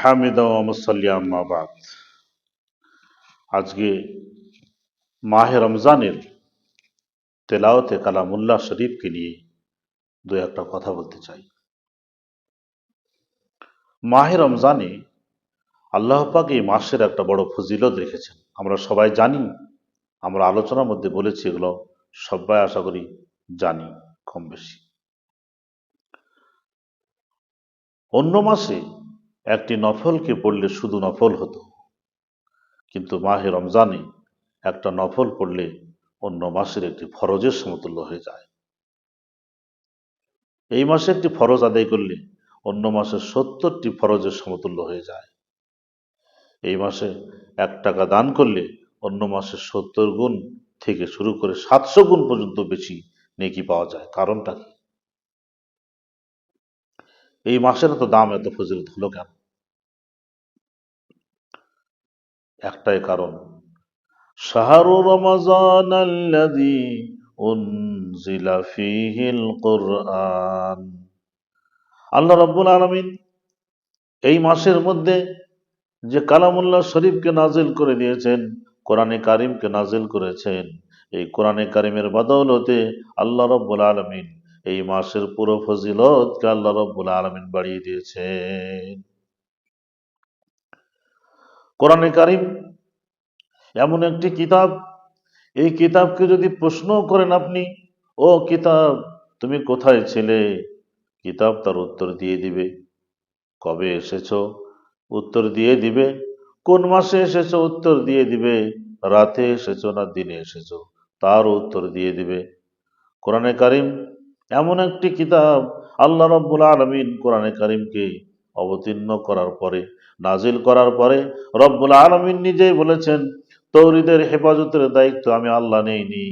হামিদা আজকে মাহে রমজানের তেলাওতে কালামুল্লাহ শরীফকে নিয়ে দু একটা কথা বলতে চাই। মাহে রমজানে আল্লাহ পাক এই মাসের একটা বড় ফজিলত রেখেছেন। আমরা সবাই জানি, আমরা আলোচনার মধ্যে বলেছি, এগুলো সবাই আশা করি জানি কম বেশি অন্য মাসে একটি নফলকে পড়লে শুধু নফল হতো। কিন্তু মাহে রমজানে একটা নফল পড়লে অন্য মাসের একটি ফরজের সমতুল্য হয়ে যায়। এই মাসে একটি ফরজ আদায় করলে অন্য মাসে সত্তরটি ফরজের সমতুল্য হয়ে যায়। এই মাসে এক টাকা দান করলে অন্য মাসে সত্তর গুণ থেকে শুরু করে সাতশো গুণ পর্যন্ত বেশি নেকি পাওয়া যায়। কারণটা কি? এই মাসের এত দাম, এত ফজিলত হলো কেন? একটাই কারণ। শাহরু রমাজান আল্লাহ রাব্বুল আলমিন এই মাসের মধ্যে যে কালামুল্লাহ শরীফকে নাজিল করে দিয়েছেন, কোরআনে কারিমকে নাজিল করেছেন, এই কোরআনে কারিমের বদৌলতে আল্লাহ রব্বুল আলমিন এই মাসের পুরো ফজিলতকে আল্লাহ রব্বুল আলমিন বাড়িয়ে দিয়েছেন। কোরআনে কারিম, এমন একটি কিতাব। এই কিতাবকে যদি প্রশ্ন করেন আপনি, ও কিতাব, তুমি কোথায় ছিলে? কিতাব তার উত্তর দিয়ে দিবে। কবে এসেছ? উত্তর দিয়ে দিবে। কোন মাসে এসেছ? উত্তর দিয়ে দিবে। রাতে এসেছ না দিনে এসেছ? তার উত্তর দিয়ে দিবে। কোরআনে কারিম, এমন একটি কিতাব, আল্লাহ রব্বুল আলমিন কোরআনে কারিমকে অবতীর্ণ করার পরে, নাজিল করার পরে রব্বুল আলমিন নিজেই বলেছেন তৌরিদের হেফাজতের দায়িত্ব আমি আল্লাহ নেইনি।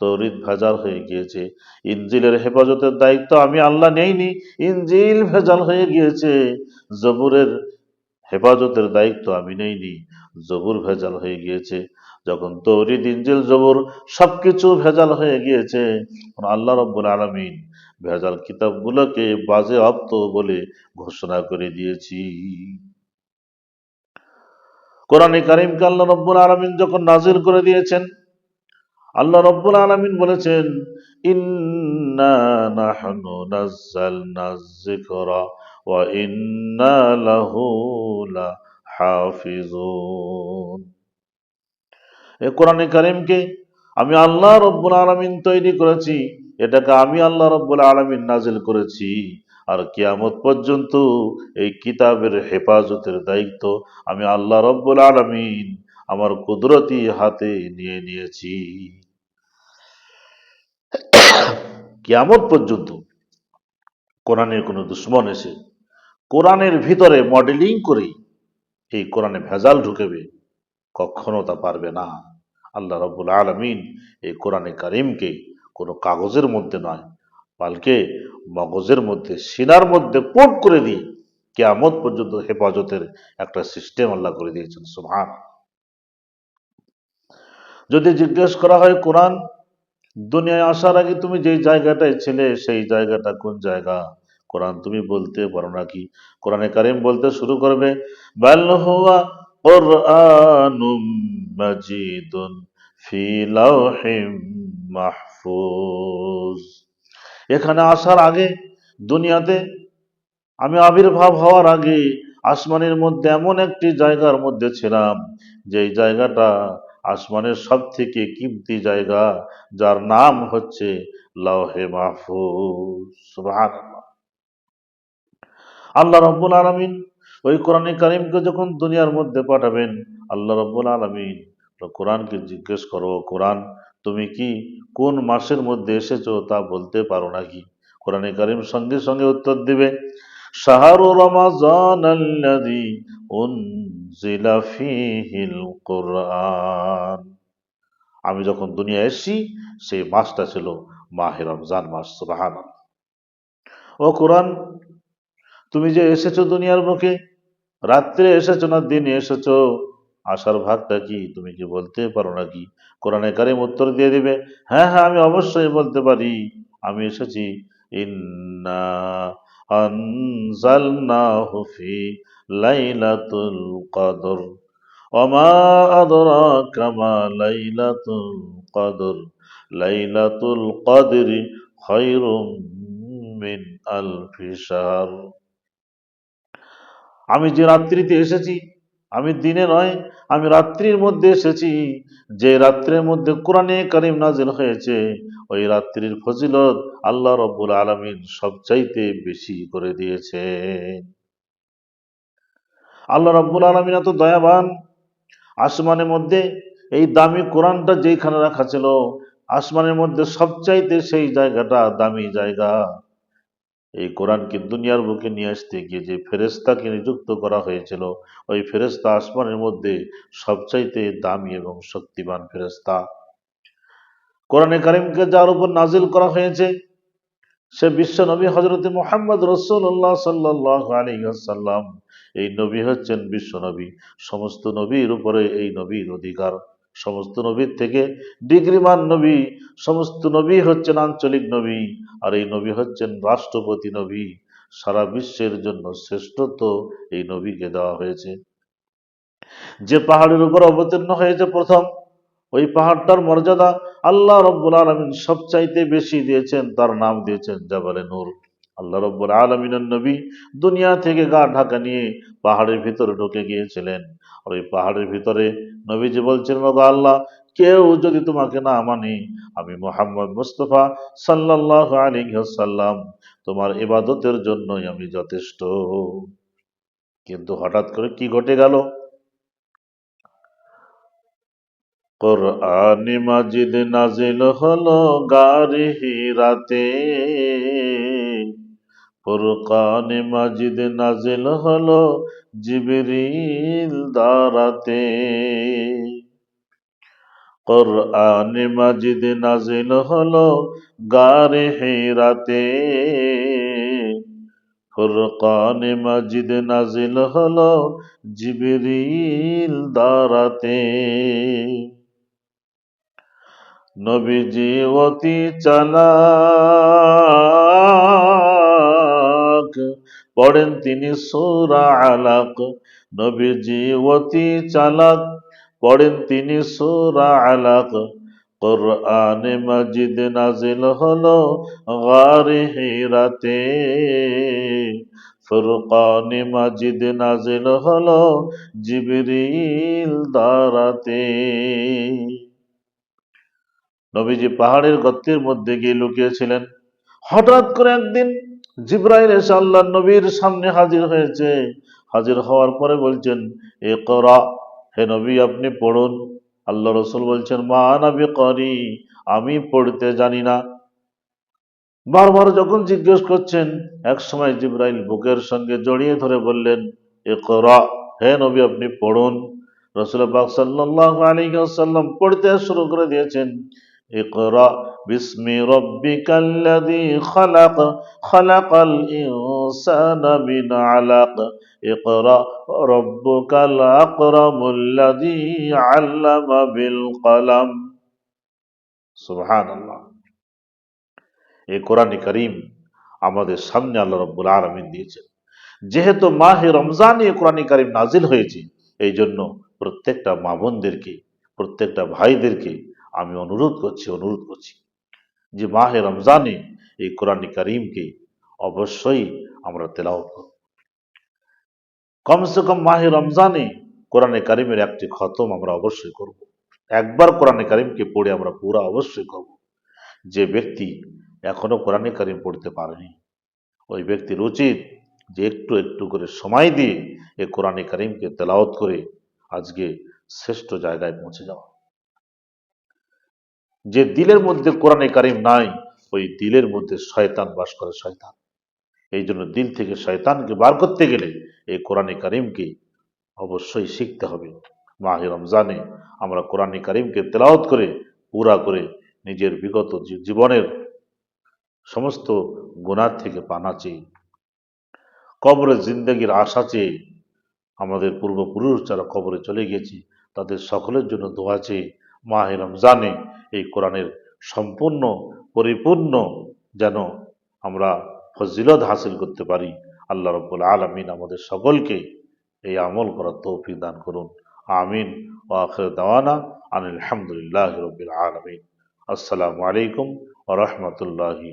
তৌরিদ ভেজাল হয়ে গিয়েছে। ইঞ্জিলের হেফাজতের দায়িত্ব আমি আল্লাহ নেইনি। ইঞ্জিল ভেজাল হয়ে গিয়েছে। জবুরের হেফাজতের দায়িত্ব আমি নেইনি। জবুর ভেজাল হয়ে গিয়েছে। যখন তৌরিদ ইঞ্জিল জবুর সবকিছু ভেজাল হয়ে গিয়েছে আল্লাহ রব্বুল আলমিন ভেজাল কিতাবগুলোকে বাজে অপ্ত বলে ঘোষণা করে দিয়েছি। কোরআনে কারিমকে আল্লাহ রব্বুল আলমিন যখন নাজির করে দিয়েছেন, আল্লাহ রব্বুল আলমিন বলেছেন কোরআনে কারিমকে আমি আল্লাহ রব্বুল আলমিন তৈরি করেছি। এটাকে আমি আল্লাহ রব্বুল আলমিন নাজিল করেছি। আর কিয়ামত পর্যন্ত এই কিতাবের হেফাজতের দায়িত্ব আমি আল্লাহ রব্বুল আলমিন আমার কুদরতি হাতে নিয়ে নিয়েছি। কিয়ামত পর্যন্ত কোরআনের কোনো দুশ্মন এসে কোরআনের ভিতরে মডেলিং করে এই কোরআনে ভেজাল ঢুকেবে, কখনো তা পারবে না। আল্লাহ রব্বুল আলমিন এই কোরআনে কারিমকে কোনো কাগজের মধ্যে নয়। পালকে মগজের মধ্যে, সিনার মধ্যে পোট করে দিয়ে কেয়ামত পর্যন্ত হেফাজতের একটা সিস্টেম আল্লাহ করে দিয়েছেন। সুভান যদি জিজ্ঞেস করা হয়, কোরআন দুনিয়ায় আসার আগে তুমি যেই জায়গাটায় ছিলে, সেই জায়গাটা কোন জায়গা? কোরআন তুমি বলতে পারো নাকি কোরআনে কারিম বলতে শুরু করবে, বাল কোরআনুম মাজিদুন ফি লাউহিম মাহফুজ। এখানে আসার আগে দুনিয়াতে আমি আবির্ভাব হওয়ার আগে আসমানের মধ্যে এমন একটি জায়গার মধ্যে ছিলাম, যেই জায়গাটা আসমানের সব থেকে কিমতি জায়গা, যার নাম হচ্ছে লহে মাহফুজ। আল্লাহ রব্বুল আলমিন ওই কোরআনে কারিমকে যখন দুনিয়ার মধ্যে পাঠাবেন, আল্লাহ রব্বুল আলমিন কোরআনকে জিজ্ঞেস করো, কোরআন, তুমি কি কোন মাসের মধ্যে এসেছ তা বলতে পারো নাকি? কোরআনে কারিম সঙ্গে সঙ্গে উত্তর দিবে, শাহরু রমাজান কুরআন। আমি যখন দুনিয়া এসেছি, সেই মাসটা ছিল মাহে রমজান মাস, সুবহানাল্লাহ। ও কোরআন, তুমি যে এসেছ দুনিয়ার মুখে রাত্রে এসেছ না দিনে এসেছ? আসার ভাগটা কি তুমি কি বলতে পারো নাকি কোরআনে কারিম উত্তর দিয়ে দিবে হ্যাঁ হ্যাঁ আমি অবশ্যই বলতে পারি আমি এসেছি ইন্না أنزلناه في ليلة القدر وما أدراك ما ليلة القدر ليلة القدر خير من ألف شهر আমি যে রাত্রিতে এসেছি আমি দিনে নয়, আমি রাত্রির মধ্যে এসেছি। যে রাত্রের মধ্যে কোরআনে কারিম নাজিল হয়েছে, ওই রাত্রির ফজিলত আল্লাহ রব্বুল আলমিন সবচাইতে বেশি করে দিয়েছে আল্লাহ রব্বুল আলমিন এত দয়াবান, আসমানের মধ্যে এই দামি কোরআনটা যেখানে রাখা ছিল, আসমানের মধ্যে সবচাইতে সেই জায়গাটা দামি জায়গা। এই কোরআনকে দুনিয়ার বুকে নিয়ে আসতে গিয়ে যে ফেরেস্তাকে নিযুক্ত করা হয়েছিল, ওই ফেরেস্তা আসমানের মধ্যে সবচাইতে দামি এবং শক্তিমান ফেরেস্তা কোরআনে কারিমকে যার উপর নাজিল করা হয়েছে, সে বিশ্ব নবী হজরত মোহাম্মদ রসুল্লাহ সাল্লাহ আলিয়াল্লাম এই নবী হচ্ছেন বিশ্ব নবী। সমস্ত নবীর উপরে এই নবীর অধিকার। সমস্ত নবীর থেকে ডিগ্রিমান নবী, সমস্ত নবী হচ্ছেন আঞ্চলিক নবী, আর এই নবী হচ্ছেন রাষ্ট্রপতি নবী। সারা বিশ্বের জন্য শ্রেষ্ঠত্ব এই নবীকে দেওয়া হয়েছে। যে পাহাড়ের উপর অবতীর্ণ হয়েছে প্রথম, ওই পাহাড়টার মর্যাদা আল্লাহ রব্বুল আলমিন সবচাইতে বেশি দিয়েছেন, তার নাম দিয়েছেন জাবালে নূর। আল্লাহ রব্বুল আলমিনের নবী দুনিয়া থেকে গা ঢাকা নিয়ে পাহাড়ের ভিতরে ঢুকে গিয়েছিলেন। আর ওই পাহাড়ের ভিতরে নবীজি বলছেন বাবা আল্লাহ, কেউ যদি তোমাকে না মানে আমি মোহাম্মদ মুস্তফা সাল্লাহ আলী সাল্লাম তোমার ইবাদতের জন্যই আমি যথেষ্ট। কিন্তু হঠাৎ করে কি ঘটে গেল? কোরআন মাজিদ নাজিল হলো গাড়ি হিরাতে ফুরকান মাজিদ নাজিল হলো জিবরিল দারাতে। কোরআন মাজিদ নাজিল হলো গারে হিরাতে। ফুরকান মাজিদ নাজিল হলো জিবরিল দারাতে। নবীজি অতি চালাক। পড়েন তিনি সুরা আলাক। নবীজি অতি চালাক। পড়েন তিনি সুরা আলাক। কোরআন মজিদ নাজিল হলো গারে হিরাতে ফুরকান মজিদ নাজিল হলো জিবরিল দারাতে। নবীজি পাহাড়ের গর্তের মধ্যে গিয়ে লুকিয়েছিলেন। হঠাৎ করে একদিন জিব্রাইল এসে আল্লাহ নবীর সামনে হাজির হয়েছে। হাজির হওয়ার পরে বলছেন এ করা হে নবী, আপনি পড়ুন। আল্লাহ রসুল বলছেন, মা নবী করি আমি পড়তে জানি না। বারবার যখন জিজ্ঞেস করছেন, এক সময় জিব্রাইল বুকের সঙ্গে জড়িয়ে ধরে বললেন এ করা হে নবী, আপনি পড়ুন। রসুল পাক সাল্লাহ আলী সাল্লাম পড়তে শুরু করে দিয়েছেন। اقرأ باسم ربك الذي خلق خلق الإنسان من علق اقرأ ربك الأكرم الذي علم بالقلم سبحان الله এই কোরআন করিম আমাদের সামনে আল্লাহ রব্বুল আলমিন দিয়েছেন যেহেতু মাহে রমজান এ কোরআন করিম নাজিল হয়েছে এই জন্য প্রত্যেকটা মা বোনদেরকে প্রত্যেকটা ভাইদেরকে আমি অনুরোধ করছি অনুরোধ করছি যে মাহে রমজানে এই কোরআন করিমকে অবশ্যই আমরা তেলাওত করব কমসে কম মাহে রমজানে কোরআনে কারিমের একটি খতম আমরা অবশ্যই করব। একবার কোরআনে কারিমকে পড়ে আমরা পুরা অবশ্যই করব। যে ব্যক্তি এখনও কোরআনে করিম পড়তে পারেনি, ওই ব্যক্তির উচিত যে একটু একটু করে সময় দিয়ে এই কোরআনে করিমকে তেলাওত করে আজকে শ্রেষ্ঠ জায়গায় পৌঁছে যাওয়া যে দিলের মধ্যে কোরআনে কারিম নাই, ওই দিলের মধ্যে শয়তান বাস করে শয়তান। এই জন্য দিল থেকে শয়তানকে বার করতে গেলে এই কোরআনে কারিমকে অবশ্যই শিখতে হবে। মাহে রমজানে আমরা কোরআনে কারিমকে তেলাওত করে, পুরা করে নিজের বিগত জীবনের সমস্ত গুণার থেকে পানা চেয়ে, কবরে জিন্দগির আশা চেয়ে আমাদের পূর্বপুরুষ যারা কবরে চলে গেছি তাদের সকলের জন্য দোয়া চেয়ে মাহে রমজানে এই কোরআনের সম্পূর্ণ, পরিপূর্ণ যেন আমরা ফজিলত হাসিল করতে পারি। আল্লাহ রব্বুল আলমিন আমাদের সকলকে এই আমল করার তৌফিক দান করুন। আমিন। ও আখের দাওয়ানা আনহামদুলিল্লাহ রবিল আলমিন। আসসালামু আলাইকুম ও রহমতুল্লাহি